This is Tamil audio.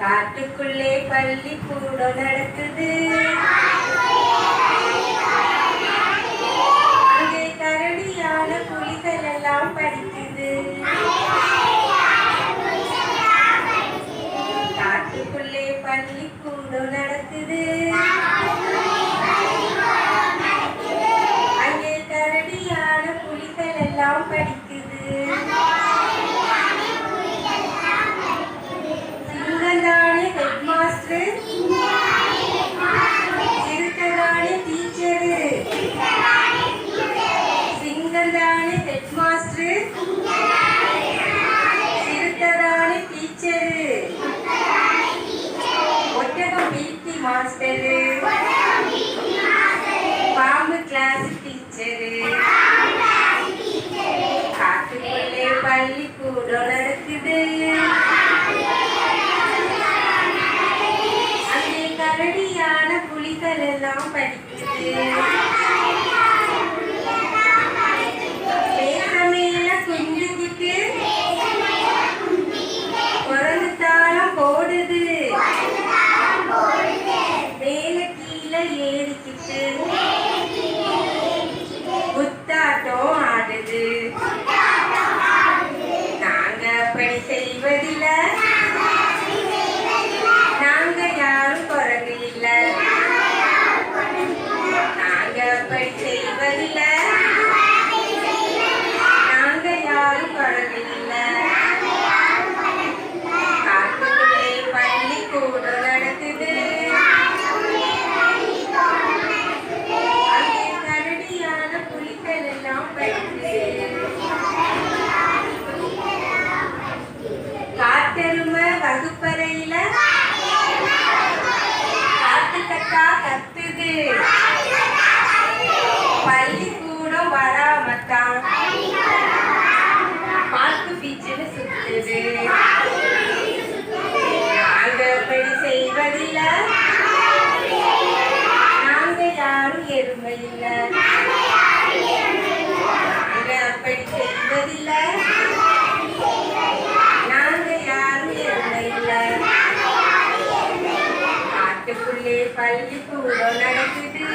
காட்டுக்குள்ளே பள்ளி பள்ளிக்கூடம் நடக்குது. அங்கே கரடியான புலிகள் எல்லாம் படிக்குது. காட்டுக்குள்ளே பள்ளி பள்ளிக்கூடம் நடக்குது. அங்கே கரடியான புலிகள் எல்லாம் படிக்குது. மாஸ்டரு. பாம்பு கிளாஸ் டீச்சரு காட்டுக்குள்ளே பள்ளிக்கூடம் நடக்குது. அங்கே கரடியான புலிகள் எல்லாம் படிக்குது. சுத்துது நாங்க அப்படி செய்வதில்ல யாரும் எருமை அப்படி செய்வதில்லை. நாங்க யாரும் எருமை காட்டுக்குள்ளே பள்ளிக்கூடம் நடக்குது.